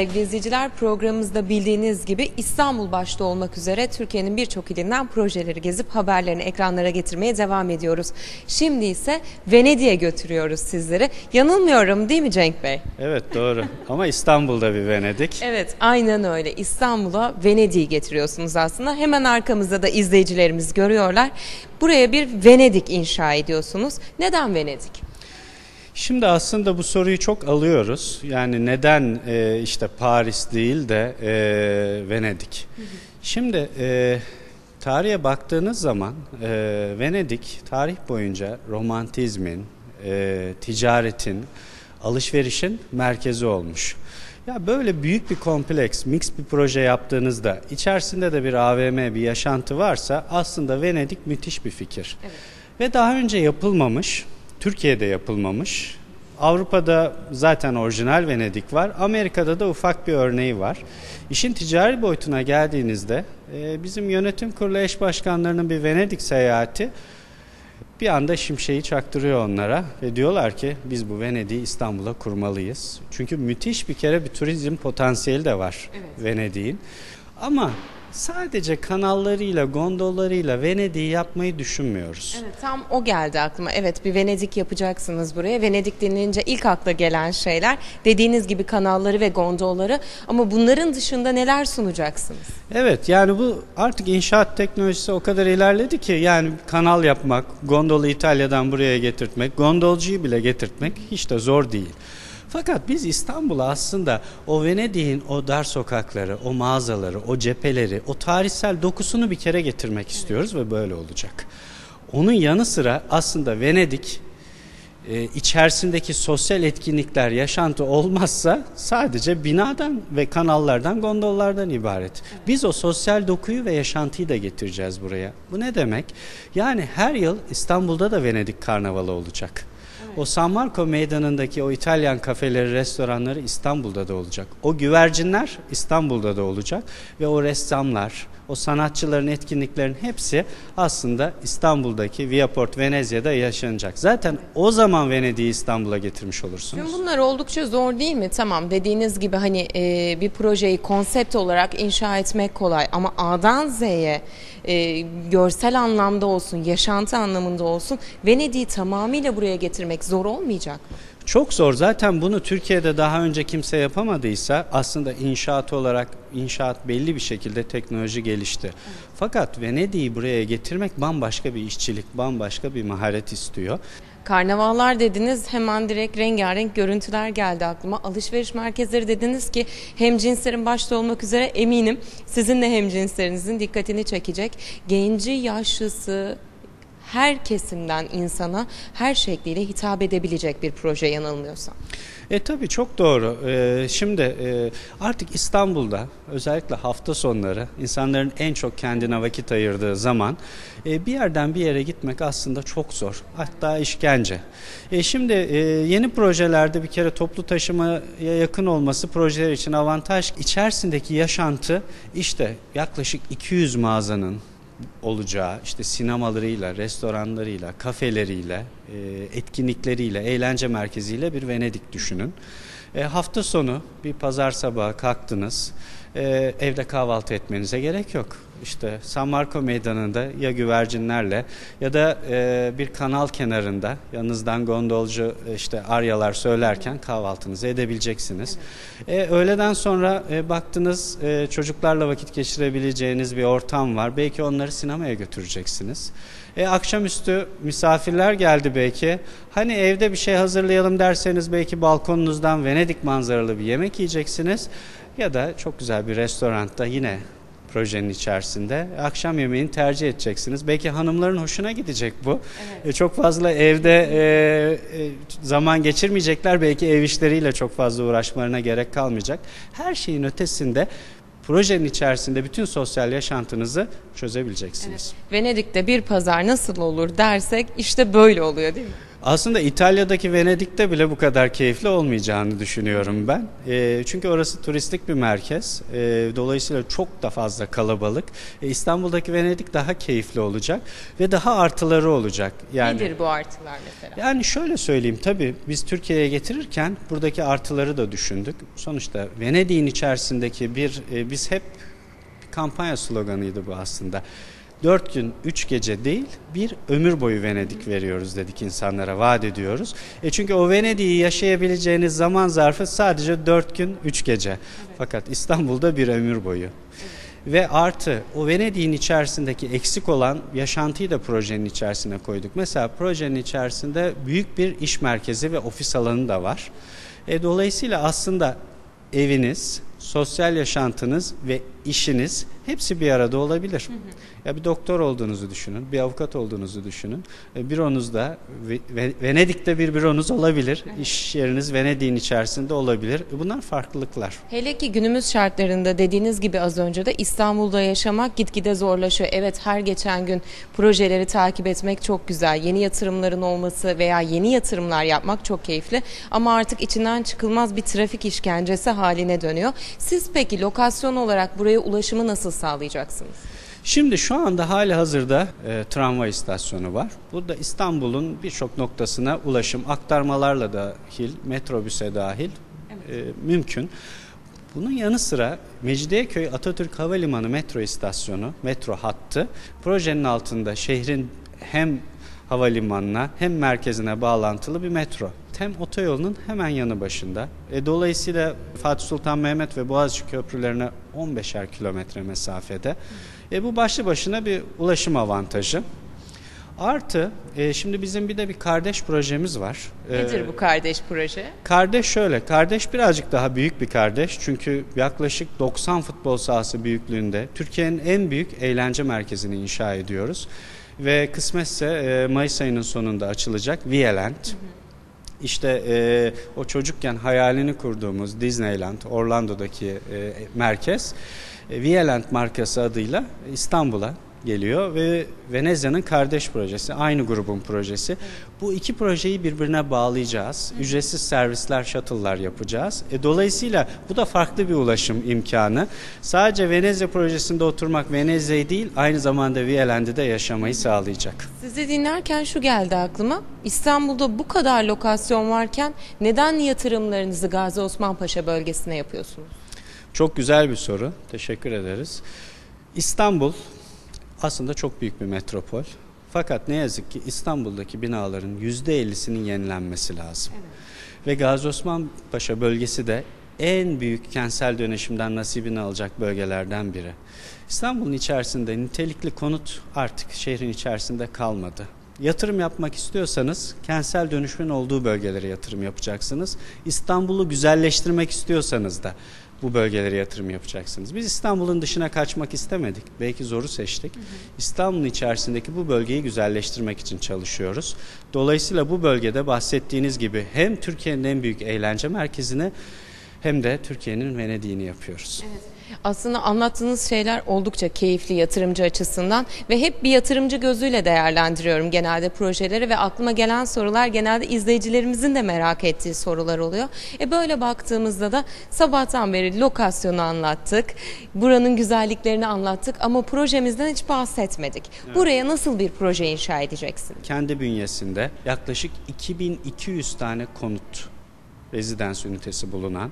Sevgili izleyiciler programımızda bildiğiniz gibi İstanbul başta olmak üzere Türkiye'nin birçok ilinden projeleri gezip haberlerini ekranlara getirmeye devam ediyoruz. Şimdi ise Venedik'e götürüyoruz sizleri. Yanılmıyorum değil mi Cenk Bey? Evet doğru ama İstanbul'da bir Venedik. Evet aynen öyle İstanbul'a Venedik'i getiriyorsunuz aslında. Hemen arkamızda da izleyicilerimiz görüyorlar. Buraya bir Venedik inşa ediyorsunuz. Neden Venedik? Şimdi aslında bu soruyu çok alıyoruz. Yani neden e, işte Paris değil de e, Venedik? Şimdi e, tarihe baktığınız zaman e, Venedik tarih boyunca romantizmin, e, ticaretin, alışverişin merkezi olmuş. Ya böyle büyük bir kompleks, mix bir proje yaptığınızda içerisinde de bir AVM, bir yaşantı varsa aslında Venedik müthiş bir fikir. Evet. Ve daha önce yapılmamış, Türkiye'de yapılmamış. Avrupa'da zaten orijinal Venedik var. Amerika'da da ufak bir örneği var. İşin ticari boyutuna geldiğinizde e, bizim yönetim kurulu eş başkanlarının bir Venedik seyahati bir anda şimşeği çaktırıyor onlara ve diyorlar ki biz bu Venedik'i İstanbul'a kurmalıyız. Çünkü müthiş bir kere bir turizm potansiyeli de var Evet. Venedik'in. Ama sadece kanallarıyla, gondollarıyla Venedik'i yapmayı düşünmüyoruz. Evet tam o geldi aklıma. Evet bir Venedik yapacaksınız buraya. Venedik denilince ilk akla gelen şeyler dediğiniz gibi kanalları ve gondolları ama bunların dışında neler sunacaksınız? Evet yani bu artık inşaat teknolojisi o kadar ilerledi ki yani kanal yapmak, gondolu İtalya'dan buraya getirtmek, gondolcuyu bile getirtmek hiç de zor değil. Fakat biz İstanbul'a aslında o Venedik'in o dar sokakları, o mağazaları, o cepheleri, o tarihsel dokusunu bir kere getirmek istiyoruz ve böyle olacak. Onun yanı sıra aslında Venedik e, içerisindeki sosyal etkinlikler, yaşantı olmazsa sadece binadan ve kanallardan, gondollardan ibaret. Biz o sosyal dokuyu ve yaşantıyı da getireceğiz buraya. Bu ne demek? Yani her yıl İstanbul'da da Venedik Karnavalı olacak. O San Marco meydanındaki o İtalyan kafeleri, restoranları İstanbul'da da olacak. O güvercinler İstanbul'da da olacak ve o ressamlar, o sanatçıların etkinliklerin hepsi aslında İstanbul'daki Viaport Venezia'da yaşanacak. Zaten o zaman Venedik'i İstanbul'a getirmiş olursunuz. Tüm bunlar oldukça zor değil mi? Tamam dediğiniz gibi hani e, bir projeyi konsept olarak inşa etmek kolay ama A'dan Z'ye e, görsel anlamda olsun, yaşantı anlamında olsun Venedik'i tamamıyla buraya getirmek zor olmayacak mı? Çok zor. Zaten bunu Türkiye'de daha önce kimse yapamadıysa aslında inşaat olarak inşaat belli bir şekilde teknoloji gelişti. Fakat Venedik'i buraya getirmek bambaşka bir işçilik, bambaşka bir maharet istiyor. Karnavallar dediniz hemen direkt rengarenk görüntüler geldi aklıma. Alışveriş merkezleri dediniz ki hem cinslerin başta olmak üzere eminim sizin de hem cinslerinizin dikkatini çekecek. Genci, yaşlısı, her kesimden insana her şekliyle hitap edebilecek bir proje yanılmıyorsam. E tabii çok doğru. E, şimdi e, artık İstanbul'da özellikle hafta sonları insanların en çok kendine vakit ayırdığı zaman e, bir yerden bir yere gitmek aslında çok zor. Hatta işkence. E, şimdi e, yeni projelerde bir kere toplu taşımaya yakın olması projeler için avantaj. İçerisindeki yaşantı işte yaklaşık 200 mağazanın olacağı işte sinemalarıyla, restoranlarıyla, kafeleriyle, e, etkinlikleriyle, eğlence merkeziyle bir Venedik düşünün. E, hafta sonu bir pazar sabahı kalktınız, e, evde kahvaltı etmenize gerek yok. İşte San Marco meydanında ya güvercinlerle ya da e, bir kanal kenarında yanınızdan gondolcu e, işte aryalar söylerken kahvaltınızı edebileceksiniz. E, öğleden sonra e, baktınız e, çocuklarla vakit geçirebileceğiniz bir ortam var. Belki onları sinemaya götüreceksiniz. E, akşamüstü misafirler geldi belki. Hani evde bir şey hazırlayalım derseniz belki balkonunuzdan Venedik manzaralı bir yemek yiyeceksiniz. Ya da çok güzel bir restoranda yine projenin içerisinde akşam yemeğini tercih edeceksiniz. Belki hanımların hoşuna gidecek bu. E, çok fazla evde e, e, zaman geçirmeyecekler. Belki ev işleriyle çok fazla uğraşmalarına gerek kalmayacak. Her şeyin ötesinde projenin içerisinde bütün sosyal yaşantınızı çözebileceksiniz. Venedik'te bir pazar nasıl olur dersek işte böyle oluyor değil mi? Aslında İtalya'daki Venedik'te bile bu kadar keyifli olmayacağını düşünüyorum ben. E, çünkü orası turistik bir merkez. E, dolayısıyla çok da fazla kalabalık. E, İstanbul'daki Venedik daha keyifli olacak ve daha artıları olacak. Yani Nedir bu artılar mesela? Yani şöyle söyleyeyim tabii biz Türkiye'ye getirirken buradaki artıları da düşündük. Sonuçta Venedik'in içerisindeki bir e, biz hep bir kampanya sloganıydı bu aslında. Dört gün, üç gece değil, bir ömür boyu Venedik veriyoruz dedik insanlara, vaat ediyoruz. E çünkü o Venedik'i yaşayabileceğiniz zaman zarfı sadece dört gün, üç gece. Fakat İstanbul'da bir ömür boyu. Ve artı o Venedik'in içerisindeki eksik olan yaşantıyı da projenin içerisine koyduk. Mesela projenin içerisinde büyük bir iş merkezi ve ofis alanı da var. E, dolayısıyla aslında eviniz, sosyal yaşantınız ve işiniz hepsi bir arada olabilir. Hı hı. Ya bir doktor olduğunuzu düşünün, bir avukat olduğunuzu düşünün. E, Büronuzda Venedik'te bir büronuz olabilir. Evet. İş yeriniz Venedik'in içerisinde olabilir. E, bunlar farklılıklar. Hele ki günümüz şartlarında dediğiniz gibi az önce de İstanbul'da yaşamak gitgide zorlaşıyor. Evet her geçen gün projeleri takip etmek çok güzel. Yeni yatırımların olması veya yeni yatırımlar yapmak çok keyifli. Ama artık içinden çıkılmaz bir trafik işkencesi haline dönüyor. Siz peki lokasyon olarak buraya ulaşımı nasıl sağlayacaksınız? Şimdi şu anda hali hazırda e, tramvay istasyonu var. Burada İstanbul'un birçok noktasına ulaşım aktarmalarla dahil, metrobüse dahil evet. e, mümkün. Bunun yanı sıra Mecidiyeköy Atatürk Havalimanı metro istasyonu, metro hattı projenin altında şehrin hem havalimanına hem merkezine bağlantılı bir metro. Hem otoyolunun hemen yanı başında. E, dolayısıyla Fatih Sultan Mehmet ve Boğaziçi köprülerine 15'er kilometre mesafede. E, bu başlı başına bir ulaşım avantajı. Artı e, şimdi bizim bir de bir kardeş projemiz var. E, Nedir bu kardeş proje? Kardeş şöyle, kardeş birazcık daha büyük bir kardeş. Çünkü yaklaşık 90 futbol sahası büyüklüğünde Türkiye'nin en büyük eğlence merkezini inşa ediyoruz. Ve kısmetse e, Mayıs ayının sonunda açılacak Vieland. Hı hı. İşte e, o çocukken hayalini kurduğumuz Disneyland, Orlando'daki e, merkez e, Vieland markası adıyla İstanbul'a geliyor ve Venezia'nın kardeş projesi, aynı grubun projesi. Bu iki projeyi birbirine bağlayacağız. Ücretsiz servisler, shuttle'lar yapacağız. E, dolayısıyla bu da farklı bir ulaşım imkanı. Sadece Venezia projesinde oturmak Venezia'yı değil, aynı zamanda Vieland'de yaşamayı sağlayacak. Sizi dinlerken şu geldi aklıma. İstanbul'da bu kadar lokasyon varken neden yatırımlarınızı Gazi Osman Paşa bölgesine yapıyorsunuz? Çok güzel bir soru. Teşekkür ederiz. İstanbul aslında çok büyük bir metropol. Fakat ne yazık ki İstanbul'daki binaların %50'sinin yenilenmesi lazım. Evet. Ve Gazi Osman Paşa bölgesi de en büyük kentsel dönüşümden nasibini alacak bölgelerden biri. İstanbul'un içerisinde nitelikli konut artık şehrin içerisinde kalmadı. Yatırım yapmak istiyorsanız kentsel dönüşümün olduğu bölgelere yatırım yapacaksınız. İstanbul'u güzelleştirmek istiyorsanız da bu bölgelere yatırım yapacaksınız. Biz İstanbul'un dışına kaçmak istemedik. Belki zoru seçtik. İstanbul'un içerisindeki bu bölgeyi güzelleştirmek için çalışıyoruz. Dolayısıyla bu bölgede bahsettiğiniz gibi hem Türkiye'nin en büyük eğlence merkezini hem de Türkiye'nin Venedik'ini yapıyoruz. Evet. Aslında anlattığınız şeyler oldukça keyifli yatırımcı açısından ve hep bir yatırımcı gözüyle değerlendiriyorum genelde projeleri ve aklıma gelen sorular genelde izleyicilerimizin de merak ettiği sorular oluyor. E böyle baktığımızda da sabahtan beri lokasyonu anlattık, buranın güzelliklerini anlattık ama projemizden hiç bahsetmedik. Evet. Buraya nasıl bir proje inşa edeceksin? Kendi bünyesinde yaklaşık 2200 tane konut rezidans ünitesi bulunan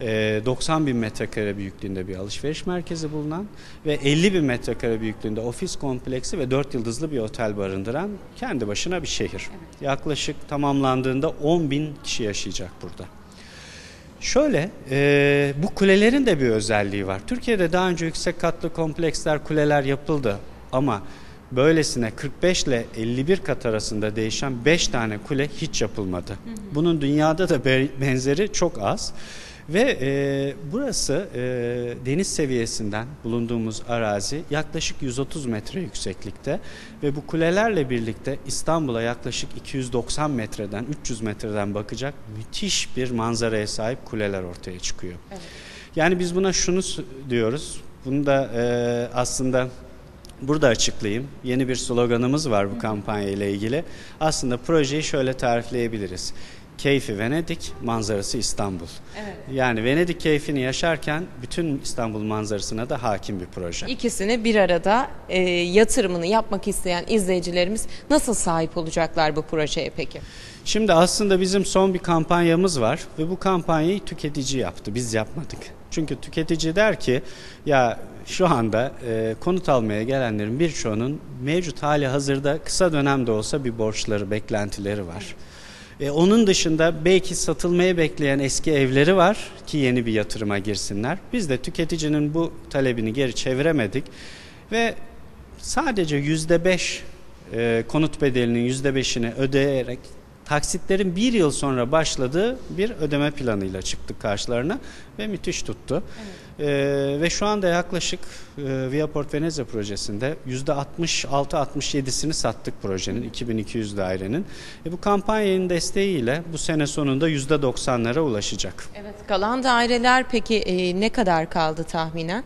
90 ee, bin metrekare büyüklüğünde bir alışveriş merkezi bulunan ve 50 bin metrekare büyüklüğünde ofis kompleksi ve 4 yıldızlı bir otel barındıran kendi başına bir şehir. Evet. Yaklaşık tamamlandığında 10 bin kişi yaşayacak burada. Şöyle, e, bu kulelerin de bir özelliği var. Türkiye'de daha önce yüksek katlı kompleksler, kuleler yapıldı ama böylesine 45 ile 51 kat arasında değişen 5 tane kule hiç yapılmadı. Bunun dünyada da benzeri çok az. Ve e, burası e, deniz seviyesinden bulunduğumuz arazi yaklaşık 130 metre yükseklikte ve bu kulelerle birlikte İstanbul'a yaklaşık 290 metreden 300 metreden bakacak müthiş bir manzaraya sahip kuleler ortaya çıkıyor. Evet. Yani biz buna şunu diyoruz. Bunu da e, aslında burada açıklayayım. Yeni bir sloganımız var bu kampanya ile ilgili. Aslında projeyi şöyle tarifleyebiliriz. Keyfi Venedik, manzarası İstanbul. Evet. Yani Venedik keyfini yaşarken bütün İstanbul manzarasına da hakim bir proje. İkisini bir arada e, yatırımını yapmak isteyen izleyicilerimiz nasıl sahip olacaklar bu projeye peki? Şimdi aslında bizim son bir kampanyamız var ve bu kampanyayı tüketici yaptı. Biz yapmadık. Çünkü tüketici der ki ya şu anda e, konut almaya gelenlerin birçoğunun mevcut hali hazırda kısa dönemde olsa bir borçları, beklentileri var. E, onun dışında belki satılmaya bekleyen eski evleri var ki yeni bir yatırıma girsinler. Biz de tüketicinin bu talebini geri çeviremedik ve sadece yüzde beş e, konut bedelinin yüzde beşini ödeyerek taksitlerin bir yıl sonra başladığı bir ödeme planıyla çıktık karşılarına ve müthiş tuttu. Ee, ve şu anda yaklaşık e, Viaport Venezia projesinde %66-67'sini sattık projenin 2200 dairenin. E, bu kampanyanın desteğiyle bu sene sonunda %90'lara ulaşacak. Evet. Kalan daireler peki e, ne kadar kaldı tahminen?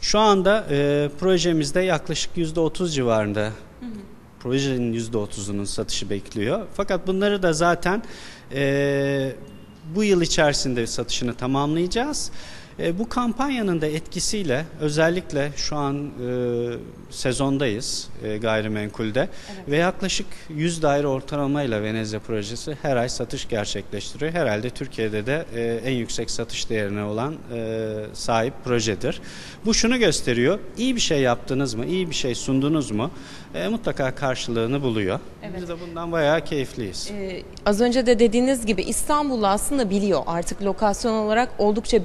Şu anda e, projemizde yaklaşık %30 civarında projenin %30'unun satışı bekliyor. Fakat bunları da zaten e, bu yıl içerisinde satışını tamamlayacağız. E, bu kampanyanın da etkisiyle özellikle şu an e, sezondayız e, gayrimenkulde ve yaklaşık 100 daire ortalamayla Venezia projesi her ay satış gerçekleştiriyor. Herhalde Türkiye'de de e, en yüksek satış değerine olan e, sahip projedir. Bu şunu gösteriyor. İyi bir şey yaptınız mı? iyi bir şey sundunuz mu? E, mutlaka karşılığını buluyor. Evet. Biz de bundan bayağı keyifliyiz. Ee, az önce de dediğiniz gibi İstanbul'u aslında biliyor. Artık lokasyon olarak oldukça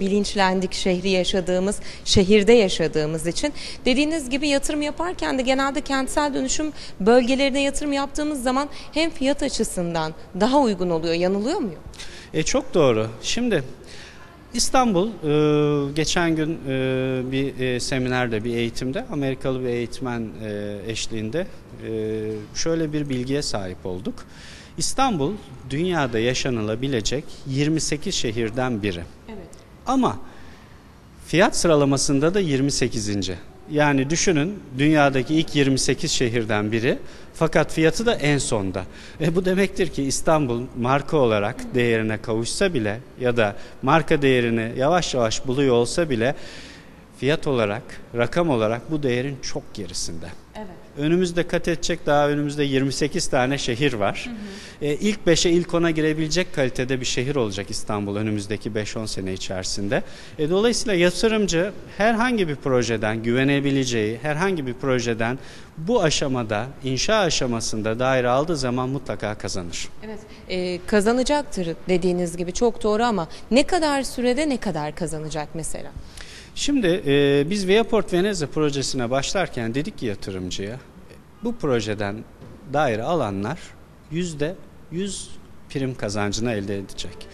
bilinçlendik şehri yaşadığımız, şehirde yaşadığımız için. Dediğiniz gibi yatırım yaparken de genelde kentsel dönüşüm bölgelerine yatırım yaptığımız zaman hem fiyat açısından daha uygun oluyor. Yanılıyor muyum? E, çok doğru. Şimdi İstanbul e, geçen gün e, bir e, seminerde, bir eğitimde Amerikalı bir eğitmen e, eşliğinde e, şöyle bir bilgiye sahip olduk. İstanbul dünyada yaşanılabilecek 28 şehirden biri. Evet. Ama fiyat sıralamasında da 28. Yani düşünün dünyadaki ilk 28 şehirden biri fakat fiyatı da en sonda. E bu demektir ki İstanbul marka olarak değerine kavuşsa bile ya da marka değerini yavaş yavaş buluyor olsa bile fiyat olarak, rakam olarak bu değerin çok gerisinde. Evet. Önümüzde kat edecek daha önümüzde 28 tane şehir var. Hı hı. E, ilk 5'e ilk 10'a girebilecek kalitede bir şehir olacak İstanbul önümüzdeki 5-10 sene içerisinde. E, dolayısıyla yatırımcı herhangi bir projeden güvenebileceği, herhangi bir projeden bu aşamada, inşa aşamasında daire aldığı zaman mutlaka kazanır. Evet, e, kazanacaktır dediğiniz gibi çok doğru ama ne kadar sürede ne kadar kazanacak mesela? Şimdi e, biz Viaport Venezia projesine başlarken dedik ki yatırımcıya bu projeden daire alanlar yüzde yüz prim kazancını elde edecek.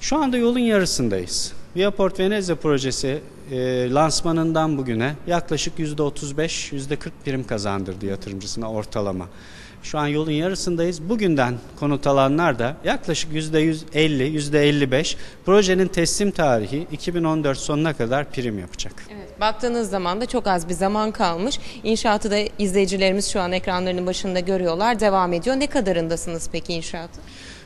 Şu anda yolun yarısındayız. Viaport Venezia projesi e, lansmanından bugüne yaklaşık yüzde otuz beş, yüzde kırk prim kazandırdı yatırımcısına ortalama. Şu an yolun yarısındayız. Bugünden konut alanlar da yaklaşık %150, %55 projenin teslim tarihi 2014 sonuna kadar prim yapacak. Evet, baktığınız zaman da çok az bir zaman kalmış. İnşaatı da izleyicilerimiz şu an ekranlarının başında görüyorlar. Devam ediyor. Ne kadarındasınız peki inşaatı?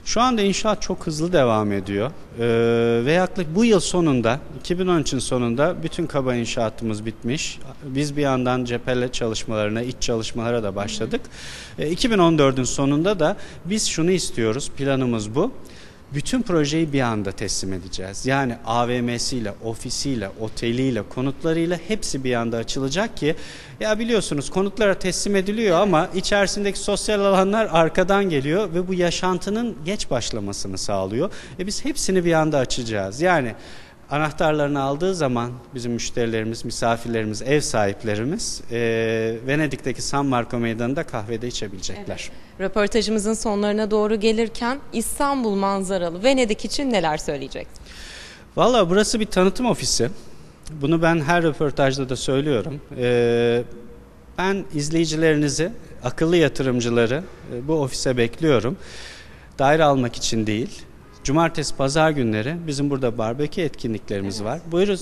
Şu anda inşaat çok hızlı devam ediyor ee, ve yaklaşık bu yıl sonunda 2013'ün sonunda bütün kaba inşaatımız bitmiş. Biz bir yandan cephele çalışmalarına, iç çalışmalara da başladık. Ee, 2014'ün sonunda da biz şunu istiyoruz, planımız bu bütün projeyi bir anda teslim edeceğiz. Yani AVM'siyle, ofisiyle, oteliyle, konutlarıyla hepsi bir anda açılacak ki ya biliyorsunuz konutlara teslim ediliyor ama içerisindeki sosyal alanlar arkadan geliyor ve bu yaşantının geç başlamasını sağlıyor. E biz hepsini bir anda açacağız. Yani Anahtarlarını aldığı zaman bizim müşterilerimiz, misafirlerimiz, ev sahiplerimiz e, Venedik'teki San Marco Meydanı'nda kahvede içebilecekler. Evet. Röportajımızın sonlarına doğru gelirken İstanbul manzaralı Venedik için neler söyleyeceksiniz? Valla burası bir tanıtım ofisi. Bunu ben her röportajda da söylüyorum. Ee, ben izleyicilerinizi, akıllı yatırımcıları e, bu ofise bekliyorum. Daire almak için değil, Cumartesi, pazar günleri bizim burada barbekü etkinliklerimiz evet. var. Buyurun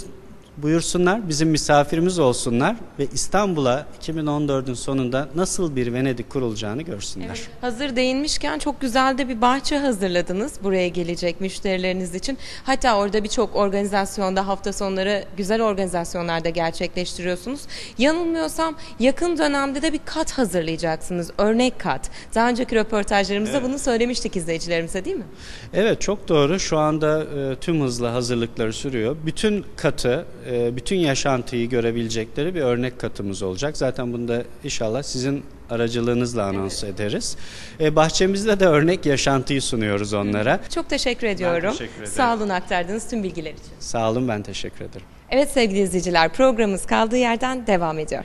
buyursunlar, bizim misafirimiz olsunlar ve İstanbul'a 2014'ün sonunda nasıl bir Venedik kurulacağını görsünler. Evet, hazır değinmişken çok güzel de bir bahçe hazırladınız buraya gelecek müşterileriniz için. Hatta orada birçok organizasyonda hafta sonları güzel organizasyonlarda gerçekleştiriyorsunuz. Yanılmıyorsam yakın dönemde de bir kat hazırlayacaksınız. Örnek kat. Daha önceki röportajlarımızda bunu söylemiştik izleyicilerimize değil mi? Evet çok doğru. Şu anda e, tüm hızla hazırlıkları sürüyor. Bütün katı, e, bütün yaşantıyı görebilecekleri bir örnek katımız olacak. Zaten bunu da inşallah sizin aracılığınızla anons ederiz. E, bahçemizde de örnek yaşantıyı sunuyoruz onlara. Çok teşekkür ediyorum. teşekkür ederim. Sağ olun aktardığınız tüm bilgiler için. Sağ olun ben teşekkür ederim. Evet sevgili izleyiciler programımız kaldığı yerden devam ediyor.